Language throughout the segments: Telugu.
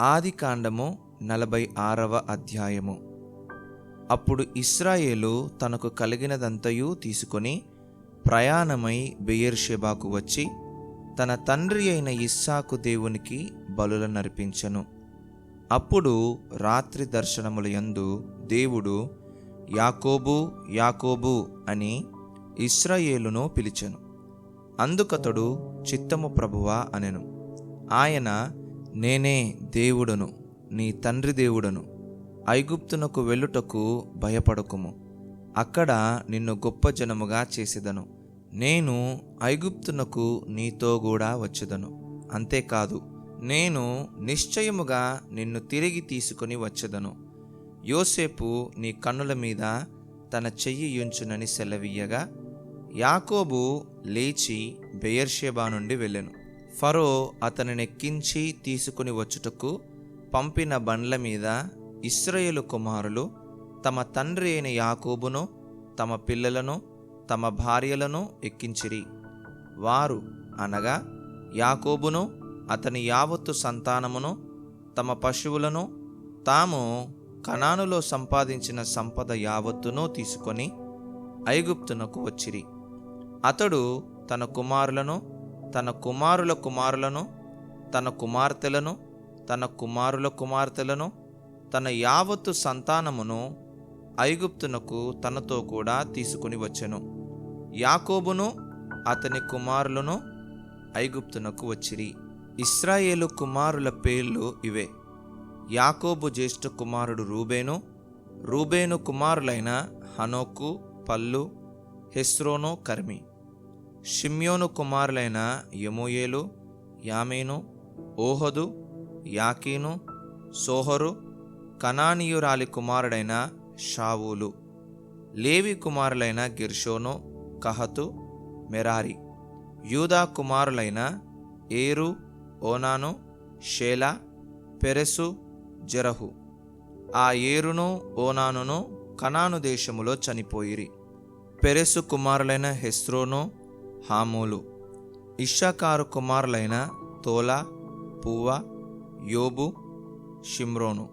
ఆది కాండము నలభై ఆరవ అధ్యాయము. అప్పుడు ఇస్రాయేలు తనకు కలిగినదంతయు తీసుకొని ప్రయాణమై బెయర్షెబాకు వచ్చి తన తండ్రి అయిన ఇస్సాకు దేవునికి బలుల నర్పించను. అప్పుడు రాత్రి దర్శనముల యందు దేవుడు యాకోబు యాకోబు అని ఇస్రాయేలును పిలిచెను. అందుకతడు చిత్తము ప్రభువా అనెను. ఆయన నేనే దేవుడను నీ తండ్రి దేవుడను. ఐగుప్తునకు వెళ్ళుటకు భయపడకుము. అక్కడ నిన్ను గొప్ప జనముగా చేసేదను. నేను ఐగుప్తునకు నీతో కూడా వచ్చేదను. అంతేకాదు నేను నిశ్చయముగా నిన్ను తిరిగి తీసుకొని వచ్చేదను. యోసేపు నీ కన్నుల మీద తన చెయ్యి యుంచునని సెలవీయగా యాకోబు లేచి బెయర్షేబా నుండి వెళ్ళెను. ఫరో అతనినెక్కించి తీసుకుని వచ్చుటకు పంపిన బండ్ల మీద ఇస్రయేలు కుమారులు తమ తండ్రి అయిన యాకోబును తమ పిల్లలను తమ భార్యలను ఎక్కించిరి. వారు అనగా యాకోబును అతని యావత్తు సంతానమును తమ పశువులను తాము కనానులో సంపాదించిన సంపద యావత్తును తీసుకొని ఐగుప్తునకు వచ్చిరి. అతడు తన కుమారులను తన కుమారుల కుమారులను తన కుమార్తెలను తన కుమారుల కుమార్తెలను తన యావత్తు సంతానమును ఐగుప్తునకు తనతో కూడా తీసుకుని వచ్చెను. యాకోబును అతని కుమారులను ఐగుప్తునకు వచ్చిరి. ఇస్రాయేలు కుమారుల పేర్లు ఇవే. యాకోబు జ్యేష్ఠ కుమారుడు రూబేను రూబేను కుమారులైన హనోకు పల్లు హెస్రోను కర్మి. షిమ్యోను కుమారులైన యమోయేలు యామీను ఓహదు యాకీను సోహరు కనానీయురాలి కుమారుడైన షావూలు లేవి కుమారులైన గిర్షోను కహతు మెరారి యూదా కుమారులైన ఏరు ఓనాను షేలా పెరెసు జరహు. ఆ ఏరును ఓనానును కనాను దేశములో చనిపోయిరి. పెరెసు కుమారులైన హెస్రోను హామూలు. ఇషాకారు కుమారులైన తోలా పువ్వ యోబు షిమ్రోను.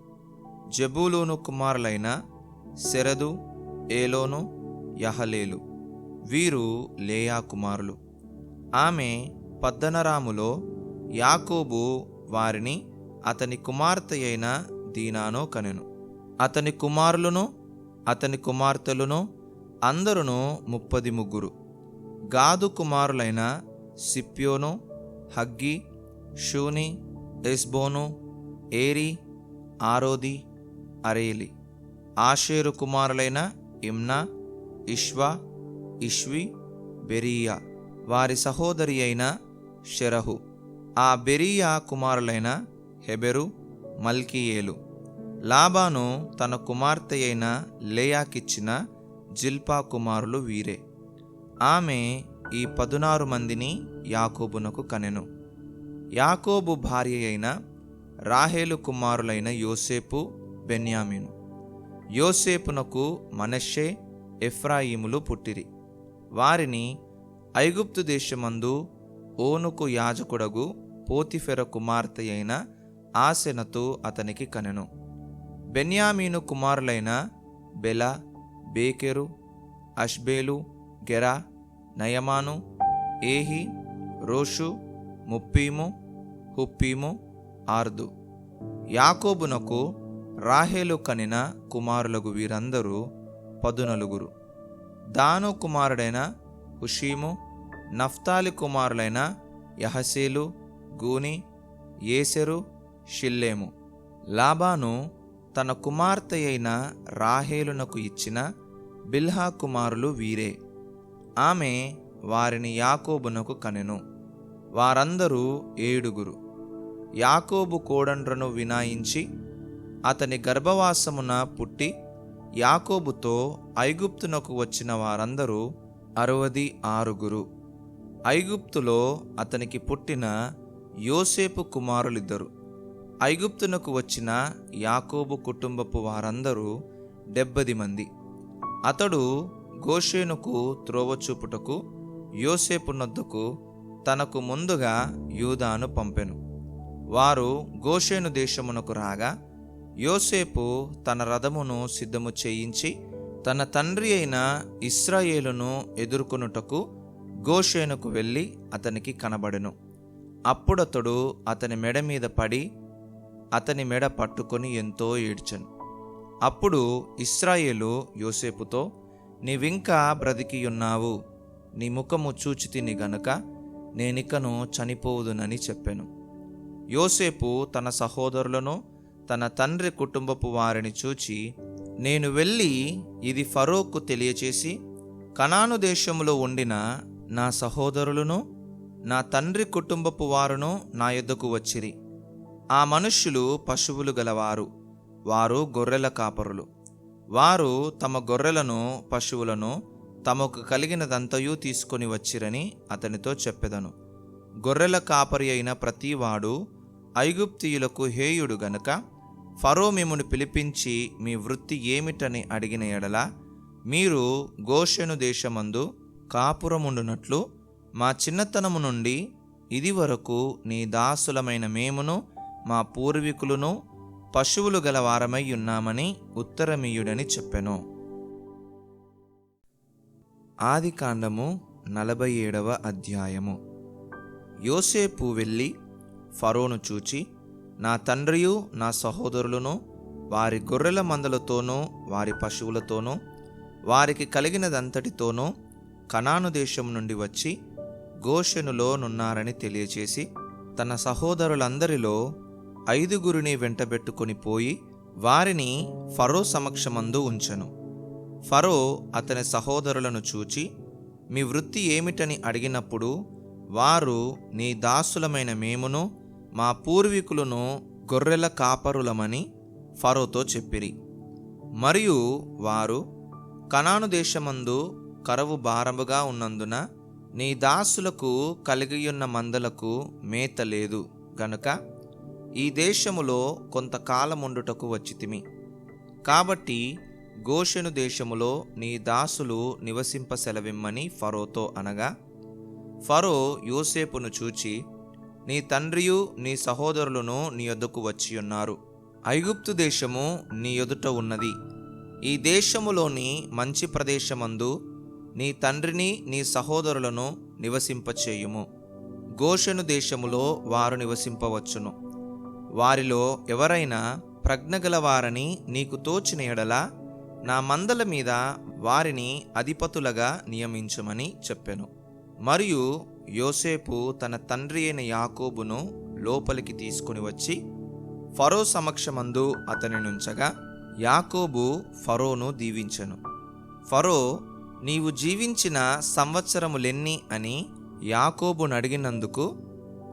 జబూలోను కుమారులైన శరదు ఏలోను యహలేలు. వీరు లేయా కుమారులు. ఆమె పద్దనరాములో యాకోబు వారిని అతని కుమార్తె అయిన దీనానో కనెను. అతని కుమారులను అతని కుమార్తెలను అందరును ముప్పది ముగ్గురు. గాదు కుమారులైన సిప్యోను huggy Shuni Ezbon Eri Arodi Areli Asher కుమారులైన Imnah Ishvah Ishvi Beriah వారి సహోదరి అయిన షెరహు ఆ బెరియా కుమారులైన హెబెరు మల్కీయేలు లాబాను తన కుమార్తె అయిన లేయాకిచ్చిన జిల్పా కుమారులు వీరే ఆమె ఈ పదునారు మందిని యాకోబునకు కనెను. యాకోబు భార్య అయిన రాహేలు కుమారులైన యోసేపు బెన్యామీను. యోసేపునకు మనషే ఎఫ్రాయిములు పుట్టిరి. వారిని ఐగుప్తు దేశమందు ఓనుకు యాజకుడగు పోతిఫెర కుమార్తె అయిన ఆసెనతో అతనికి కనెను. బెన్యామీను కుమారులైన బెల బేకెరు అష్బేలు గెరా నయమాను ఏహి రోషు ముప్పీము హుప్పీము ఆర్దు. యాకోబునకు రాహేలు కనిన కుమారులకు వీరందరూ పదునలుగురు. దాను కుమారుడైన హుషీము నఫ్తాలి కుమారులైన యహసేలు గూని ఏసెరు షిల్లేము. లాబాను తన కుమార్తె అయిన రాహేలునకు ఇచ్చిన బిల్హా కుమారులు వీరే. ఆమె వారిని యాకోబునకు కనెను. వారందరూ ఏడుగురు. యాకోబు కోడండ్రను వినాయించి అతని గర్భవాసమున పుట్టి యాకోబుతో ఐగుప్తునకు వచ్చిన వారందరూ అరవది ఆరుగురు. ఐగుప్తులో అతనికి పుట్టిన యోసేపు కుమారులిద్దరు. ఐగుప్తునకు వచ్చిన యాకోబు కుటుంబపు వారందరూ డెబ్బది మంది. అతడు గోషేనుకు త్రోవ చూపుటకు యోసేపునొద్దకు తనకు ముందుగా యూదాను పంపెను. వారు గోషేను దేశమునకు రాగా యోసేపు తన రథమును సిద్ధము చేయించి తన తండ్రి అయిన ఇస్రాయేలును ఎదుర్కొనుటకు గోషేనుకు వెళ్ళి అతనికి కనబడెను. అప్పుడతడు అతని మెడ మీద పడి అతని మెడ పట్టుకొని ఎంతో ఏడ్చను. అప్పుడు ఇస్రాయేలు యోసేపుతో నీవింకా బ్రతికియున్నావు. నీ ముఖము చూచి తిని గనుక నేనికను చనిపోవుదునని చెప్పాను. యోసేపు తన సహోదరులను తన తండ్రి కుటుంబపు వారిని చూచి నేను వెళ్ళి ఇది ఫరోకు తెలియచేసి కనాను దేశంలో ఉండిన నా సహోదరులను నా తండ్రి కుటుంబపు వారును నా యొద్దకు వచ్చిరి. ఆ మనుష్యులు పశువులు గలవారు. వారు గొర్రెల కాపరులు. వారు తమ గొర్రెలను పశువులను తమకు కలిగినదంతయు తీసుకొని వచ్చిరని అతనితో చెప్పెదను. గొర్రెల కాపరి అయిన ప్రతివాడు ఐగుప్తియులకు హేయుడు గనుక ఫరో మిమ్మును పిలిపించి మీ వృత్తి ఏమిటని అడిగిన ఎడల మీరు గోషెను దేశమందు కాపురముండునట్లు మా చిన్నతనము నుండి ఇది వరకు నీ దాసులమైన మేమును మా పూర్వీకులను పశువులు గల వారమై ఉన్నామని ఉత్తరమీయుడని చెప్పెను. ఆది కాండము నలభై ఏడవ అధ్యాయము. యోసేపు వెళ్ళి ఫరోను చూచి నా తండ్రియు నా సహోదరులను వారి గొర్రెల మందలతోనూ వారి పశువులతోనూ వారికి కలిగినదంతటితోనూ కనాను దేశం నుండి వచ్చి గోషెనులో నున్నారని తెలియచేసి తన సహోదరులందరిలో ఐదుగురిని వెంటబెట్టుకొని పోయి వారిని ఫరో సమక్షమందు ఉంచెను. ఫరో అతని సహోదరులను చూచి మీ వృత్తి ఏమిటని అడిగినప్పుడు వారు నీ దాసులమైన మేమును మా పూర్వీకులను గొర్రెల కాపరులమని ఫరోతో చెప్పిరి. మరియు వారు కనాను దేశమందు కరవు భారముగా ఉన్నందున నీ దాసులకు కలిగియున్న మందలకు మేత లేదు. గనుక ఈ దేశములో కొంతకాలముండుటకు వచ్చితిమి. కాబట్టి గోషెను దేశములో నీ దాసులు నివసింప సెలవిమ్మని ఫరోతో అనగా ఫరో యోసేపును చూచి నీ తండ్రియు నీ సహోదరులను నీ యొద్దకు వచ్చి ఉన్నారు ఐగుప్తు దేశము నీ ఎదుట ఉన్నది. ఈ దేశములోని మంచి ప్రదేశమందు నీ తండ్రిని నీ సహోదరులను నివసింపచేయుము. గోషెను దేశములో వారు నివసింపవచ్చును. వారిలో ఎవరైనా ప్రజ్ఞగలవారని నీకు తోచిన ఎడల నా మందల మీద వారిని అధిపతులగా నియమించమని చెప్పెను. మరియు యోసేపు తన తండ్రి అయిన యాకోబును లోపలికి తీసుకుని వచ్చి ఫరో సమక్షమందు అతని నుంచగా యాకోబు ఫరోను దీవించెను. ఫరో నీవు జీవించిన సంవత్సరములెన్ని అని యాకోబును అడిగినందుకు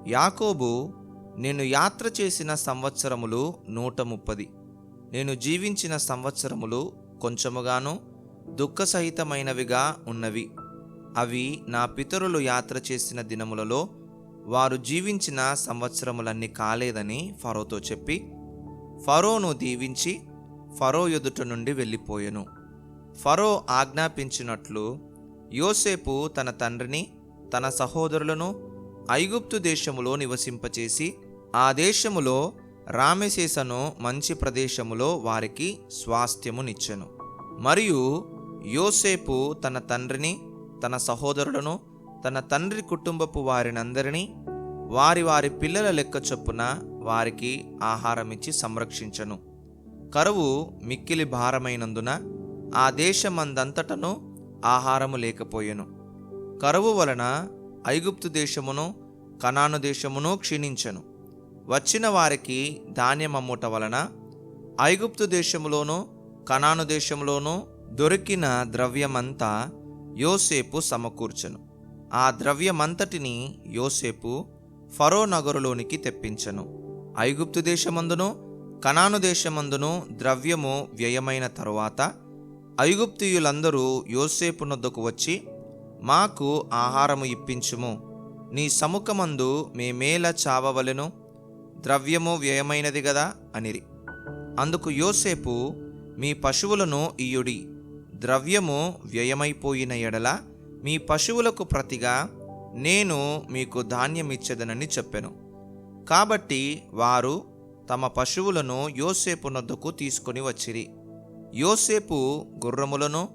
యాకోబు నేను యాత్ర చేసిన సంవత్సరములు నూట ముప్పది. నేను జీవించిన సంవత్సరములు కొంచెముగాను దుఃఖసహితమైనవిగా ఉన్నవి. అవి నా పితరులు యాత్ర చేసిన దినములలో వారు జీవించిన సంవత్సరములన్నీ కాలేదని ఫరోతో చెప్పి ఫరోను దీవించి ఫరో ఎదుట నుండి వెళ్ళిపోయెను. ఫరో ఆజ్ఞాపించినట్లు యోసేపు తన తండ్రిని తన సహోదరులను ఐగుప్తు దేశములో నివసింపచేసి ఆ దేశములో రామెసేసను మంచి ప్రదేశములో వారికి స్వాస్థ్యమునిచ్చెను. మరియు యోసేపు తన తండ్రిని తన సహోదరులను తన తండ్రి కుటుంబపు వారినందరినీ వారి వారి పిల్లల లెక్క చొప్పున వారికి ఆహారమిచ్చి సంరక్షించను. కరువు మిక్కిలి భారమైనందున ఆ దేశమందంతటను ఆహారము లేకపోయెను. కరువు వలన ఐగుప్తు దేశమును కనాను దేశమును క్షీణించెను. వచ్చిన వారికి ధాన్యం అమ్ముట వలన ఐగుప్తు దేశంలోనూ కనాను దేశంలోనూ దొరికిన ద్రవ్యమంతా యోసేపు సమకూర్చను. ఆ ద్రవ్యమంతటిని యోసేపు ఫరో నగరులోనికి తెప్పించెను. ఐగుప్తు దేశమందును కనాను దేశమందును ద్రవ్యము వ్యయమైన తరువాత ఐగుప్తియులందరూ యోసేపు నొద్దకు వచ్చి మాకు ఆహారము ఇప్పించుము. నీ సముఖమందు మేమేలా చావవలెను? ద్రవ్యము వ్యయమైనది గదా? అనిరి. అందుకు యోసేపు మీ పశువులను ఇయుడి ద్రవ్యము వ్యయమైపోయిన ఎడల మీ పశువులకు ప్రతిగా నేను మీకు ధాన్యమిచ్చేదనని చెప్పెను. కాబట్టి వారు తమ పశువులను యోసేపు నొద్దకు తీసుకొని వచ్చిరి. యోసేపు గుర్రములను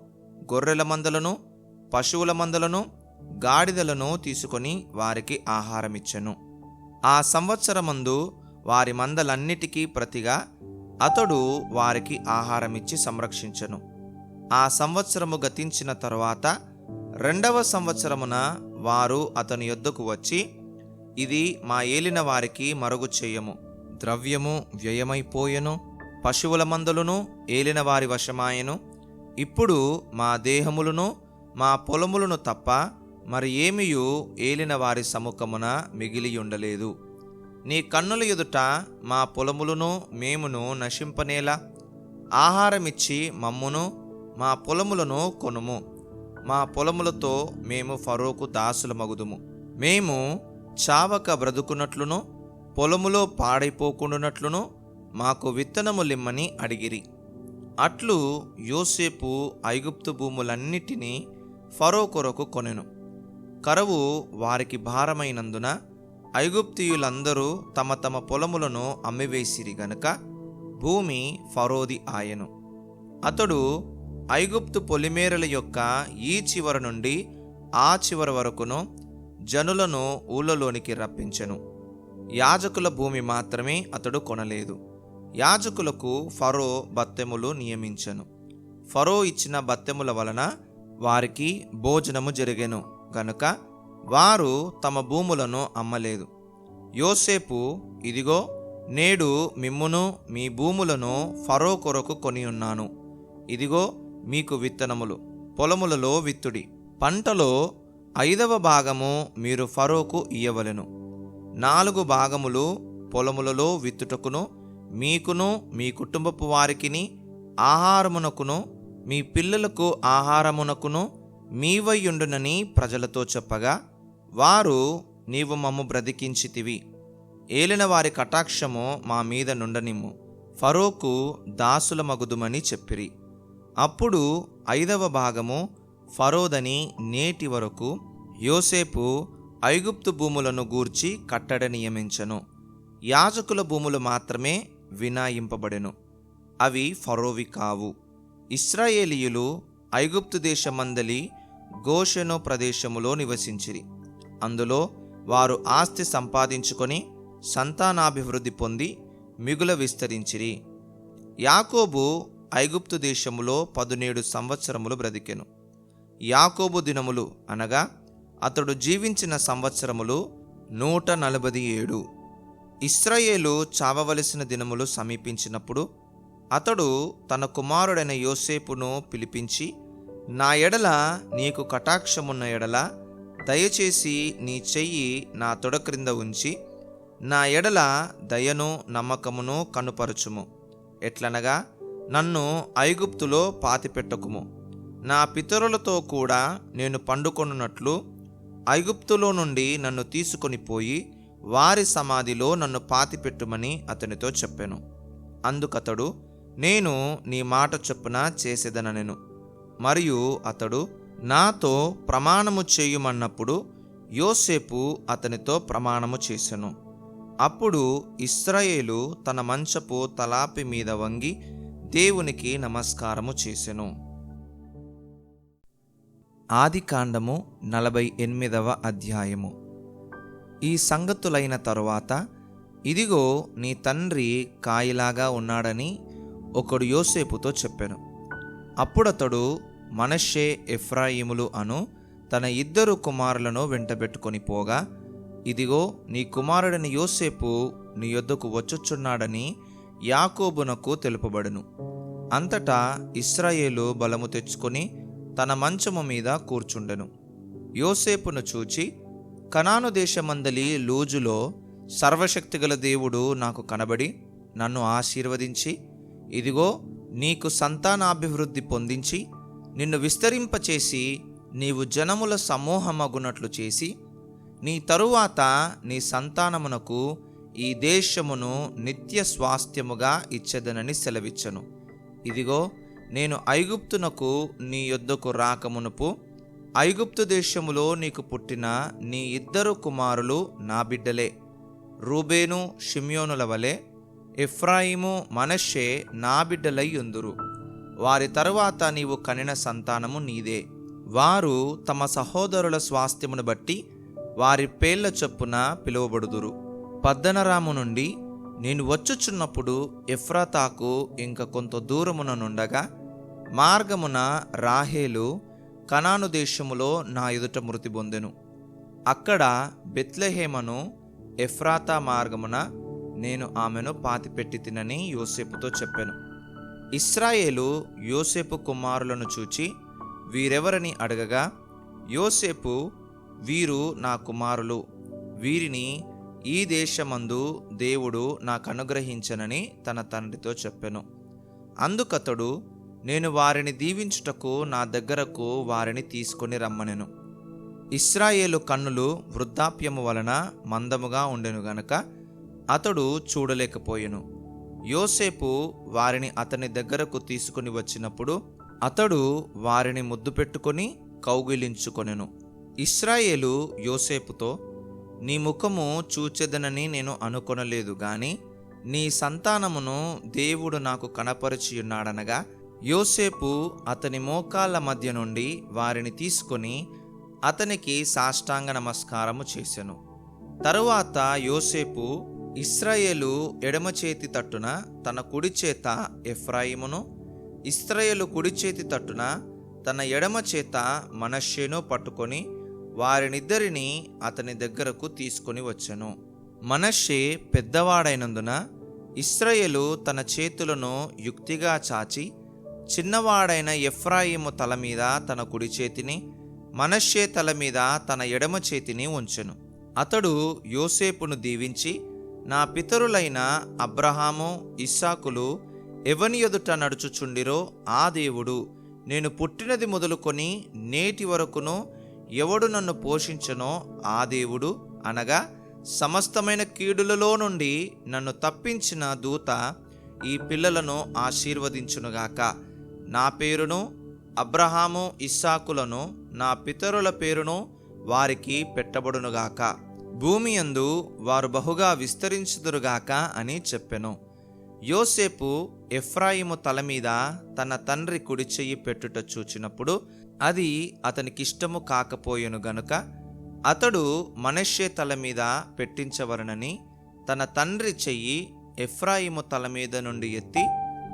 గొర్రెల మందలను పశువుల మందలను గాడిదలను తీసుకొని వారికి ఆహారమిచ్చెను. ఆ సంవత్సరమందు వారి మందలన్నిటికీ ప్రతిగా అతడు వారికి ఆహారమిచ్చి సంరక్షించను. ఆ సంవత్సరము గతించిన తరువాత రెండవ సంవత్సరమున వారు అతని యొద్దకు వచ్చి ఇది మా ఏలిన వారికి మరుగు చేయము. ద్రవ్యము వ్యయమైపోయెను పశువుల మందులను ఏలిన వారి వశమాయను. ఇప్పుడు మా దేహములను మా పొలములను తప్ప మరి ఏమియు ఏలిన వారి సముఖమున మిగిలి ఉండలేదు. నీ కన్నుల ఎదుట మా పొలములను మేమును నశింపనేలా? ఆహారమిచ్చి మమ్మును మా పొలములను కొనుము. మా పొలములతో మేము ఫరోకు దాసుల మగుదుము మేము చావక బ్రతుకున్నట్లును పొలములో పాడైపోకుండానట్లును మాకు విత్తనము లిమ్మని అడిగిరి. అట్లు యోసేపు ఐగుప్తు భూములన్నిటినీ ఫరో కొరకు కొనెను. కరువు వారికి భారమైనందున ఐగుప్తీయులందరూ తమ తమ పొలములను అమ్మివేసిరి గనుక భూమి ఫరోది ఆయను. అతడు ఐగుప్తు పొలిమేరల యొక్క ఈ చివర నుండి ఆ చివర వరకును జనులను ఊళ్ళలోనికి రప్పించెను. యాజకుల భూమి మాత్రమే అతడు కొనలేదు. యాజకులకు ఫరో బత్తెములు నియమించెను. ఫరో ఇచ్చిన బత్తెముల వలన వారికి భోజనము జరిగెను. గనుక వారు తమ భూములను అమ్మలేదు. యోసేపు ఇదిగో నేడు మిమ్మును మీ భూములను ఫరో కొరకు కొని ఉన్నాను ఇదిగో మీకు విత్తనములు. పొలములలో విత్తుడి. పంటలో ఐదవ భాగము మీరు ఫరోకు ఇయ్యవలెను. నాలుగు భాగములు పొలములలో విత్తుటకును మీకును మీ కుటుంబపు వారికిని ఆహారమునకును మీ పిల్లలకు ఆహారమునకును మీవయ్యుండునని ప్రజలతో చెప్పగా వారు నీవు మమ్ము బ్రతికించితివి. ఏలిన వారి కటాక్షము మా మీద నుండనిమ్ము. ఫరోకు దాసుల మగుదుమని చెప్పిరి. అప్పుడు ఐదవ భాగము ఫరోదని నేటి వరకు యోసేపు ఐగుప్తు భూములను గూర్చి కట్టడ నియమించను. యాజకుల భూములు మాత్రమే వినాయింపబడెను. అవి ఫరోవి కావు. ఇస్రాయేలీయులు ఐగుప్తు దేశమందలి గోషెను ప్రదేశములో నివసించిరి. అందులో వారు ఆస్తి సంపాదించుకొని సంతానాభివృద్ధి పొంది మిగుల విస్తరించిరి. యాకోబు ఐగుప్తు దేశములో పదునేడు సంవత్సరములు బ్రతికెను. యాకోబు దినములు అనగా అతడు జీవించిన సంవత్సరములు నూట నలభై ఏడు. ఇస్రాయేలు చావవలసిన దినములు సమీపించినప్పుడు అతడు తన కుమారుడైన యోసేపును పిలిపించి నా ఎడల నీకు కటాక్షమున్న ఎడల దయచేసి నీ చెయ్యి నా తొడ క్రింద ఉంచి నా ఎడల దయను నమ్మకమును కనుపరచుము. ఎట్లనగా నన్ను ఐగుప్తులో పాతిపెట్టకుము. నా పితరులతో కూడా నేను పండుకొనున్నట్లు ఐగుప్తులో నుండి నన్ను తీసుకొని పోయి వారి సమాధిలో నన్ను పాతిపెట్టుమని అతనితో చెప్పాను. అందుకతడు నేను నీ మాట చొప్పున చేసేదననెను. మరియు అతడు నాతో ప్రమాణము చేయుమన్నప్పుడు యోసేపు అతనితో ప్రమాణము చేసెను. అప్పుడు ఇస్రాయేలు తన మంచపు తలాపి మీద వంగి దేవునికి నమస్కారము చేసెను. ఆది కాండము నలభై ఎనిమిదవ అధ్యాయము. ఈ సంగతులైన తరువాత ఇదిగో నీ తండ్రి కాయిలాగా ఉన్నాడని ఒకడు యోసేపుతో చెప్పాను. అప్పుడతడు మనషే ఎఫ్రాయిములు అను తన ఇద్దరు కుమారులను వెంటబెట్టుకొని పోగా ఇదిగో నీ కుమారుడని యోసేపు నీ యొద్దకు వచ్చుచున్నాడని యాకోబునకు తెలుపబడును. అంతటా ఇస్రాయేలు బలము తెచ్చుకొని తన మంచము మీద కూర్చుండెను. యోసేపును చూచి కనాను దేశమందలి లూజులో సర్వశక్తిగల దేవుడు నాకు కనబడి నన్ను ఆశీర్వదించి ఇదిగో నీకు సంతానాభివృద్ధి పొందించి నిన్ను విస్తరింపచేసి నీవు జనముల సమూహమగునట్లు చేసి నీ తరువాత నీ సంతానమునకు ఈ దేశమును నిత్య స్వాస్థ్యముగా ఇచ్చదనని సెలవిచ్చను. ఇదిగో నేను ఐగుప్తునకు నీ యొద్దకు రాకమునుపు ఐగుప్తు దేశములో నీకు పుట్టిన నీ ఇద్దరు కుమారులు నా బిడ్డలే. రూబేను షిమ్యోనుల వలె ఎఫ్రాయిము మనషే నా బిడ్డలై ఉందురు. వారి తరువాత నీవు కనిన సంతానము నీదే. వారు తమ సహోదరుల స్వాస్థ్యమును బట్టి వారి పేర్ల చొప్పున పిలువబడుదురు. పద్దనరాము నుండి నేను వచ్చుచున్నప్పుడు ఎఫ్రాతాకు ఇంక కొంత దూరమున నుండగా మార్గమున రాహేలు కనాను దేశములో నా ఎదుట మృతి పొందెను. అక్కడ బెత్లెహేమను ఎఫ్రాతా మార్గమున నేను ఆమెను పాతిపెట్టి తినని యోసేపుతో చెప్పాను. ఇస్రాయేలు యోసేపు కుమారులను చూచి వీరెవరని అడగగా యోసేపు వీరు నా కుమారులు. వీరిని ఈ దేశమందు దేవుడు నాకు అనుగ్రహించనని తన తండ్రితో చెప్పెను. అందుకతడు నేను వారిని దీవించుటకు నా దగ్గరకు వారిని తీసుకొని రమ్మనెను. ఇస్రాయేలు కన్నులు వృద్ధాప్యము వలన మందముగా ఉండెను గనక అతడు చూడలేకపోయెను. యోసేపు వారిని అతని దగ్గరకు తీసుకుని వచ్చినప్పుడు అతడు వారిని ముద్దు పెట్టుకొని కౌగిలించుకొనెను. ఇస్రాయేలు యోసేపుతో నీ ముఖము చూచెదనని నేను అనుకొనలేదు గాని నీ సంతానమును దేవుడు నాకు కనపరిచియున్నాడనగా యోసేపు అతని మోకాళ్ళ మధ్య నుండి వారిని తీసుకొని అతనికి సాష్టాంగ నమస్కారము చేసెను. తరువాత యోసేపు ఇస్రాయేలు ఎడమ చేతి తట్టున తన కుడి చేత ఎఫ్రాయిమును ఇస్రాయేలు కుడి చేతి తట్టున తన ఎడమ చేత మనషేను పట్టుకొని వారినిద్దరిని అతని దగ్గరకు తీసుకొని వచ్చెను. మనషే పెద్దవాడైనందున ఇస్రాయేలు తన చేతులను యుక్తిగా చాచి చిన్నవాడైన ఎఫ్రాయిము తల మీద తన కుడి చేతిని మనషే తల మీద తన ఎడమ చేతిని ఉంచెను. అతడు యోసేపును దీవించి నా పితరులైన అబ్రహాము ఇస్సాకులు ఎవని ఎదుట నడుచుచుండిరో ఆ దేవుడు నేను పుట్టినది మొదలుకొని నేటి వరకును ఎవడు నన్ను పోషించనో ఆ దేవుడు అనగా సమస్తమైన కీడులలో నుండి నన్ను తప్పించిన దూత ఈ పిల్లలను ఆశీర్వదించునుగాక. నా పేరును అబ్రహాము ఇస్సాకులను నా పితరుల పేరును వారికి పెట్టబడునుగాక. భూమి యందు వారు బహుగా విస్తరించుదురుగాక అని చెప్పెను. యోసేపు ఎఫ్రాయిము తల మీద తన తండ్రి కుడి చెయ్యి పెట్టుట చూచినప్పుడు అది అతనికిష్టము కాకపోయెను గనుక అతడు మనషే తల మీద పెట్టించవలనని తన తండ్రి చెయ్యి ఎఫ్రాయిము తల మీద నుండి ఎత్తి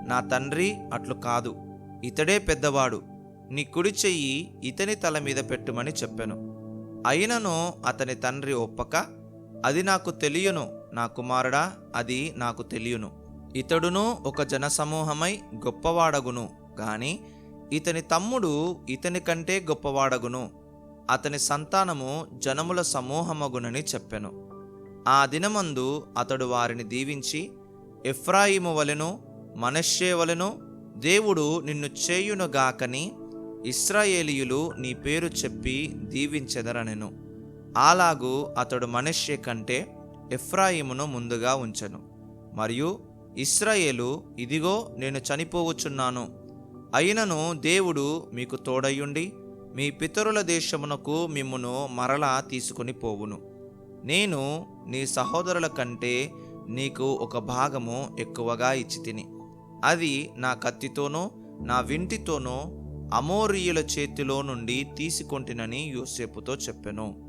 నా తండ్రి అట్లు కాదు ఇతడే పెద్దవాడు నీ కుడి చెయ్యి ఇతని తల మీద పెట్టుమని చెప్పెను. అయినను అతని తండ్రి ఒప్పక అది నాకు తెలియను నా కుమారుడా అది నాకు తెలియను. ఇతడును ఒక జనసమూహమై గొప్పవాడగును గాని ఇతని తమ్ముడు ఇతని కంటే గొప్పవాడగును. అతని సంతానము జనముల సమూహమగునని చెప్పెను. ఆ దినమందు అతడు వారిని దీవించి ఎఫ్రాయిము వలెను మనశ్శే వలెను దేవుడు నిన్ను చేయునుగాకని ఇస్రాయేలీయులు నీ పేరు చెప్పి దీవించెదరనెను. అలాగు అతడు మనష్షే కంటే ఎఫ్రాయిమును ముందుగా ఉంచెను. మరియు ఇస్రాయేలు ఇదిగో నేను చనిపోవచ్చున్నాను. అయినను దేవుడు మీకు తోడయుండి మీ పితరుల దేశమునకు మిమ్మును మరలా తీసుకొని పోవును. నేను నీ సహోదరుల కంటే నీకు ఒక భాగము ఎక్కువగా ఇచ్చి తిని అది నా కత్తితోనో నా వింటితోనూ అమోరియుల చేతిలో నుండి తీసుకొంటినని యోసేపుతో చెప్పెను.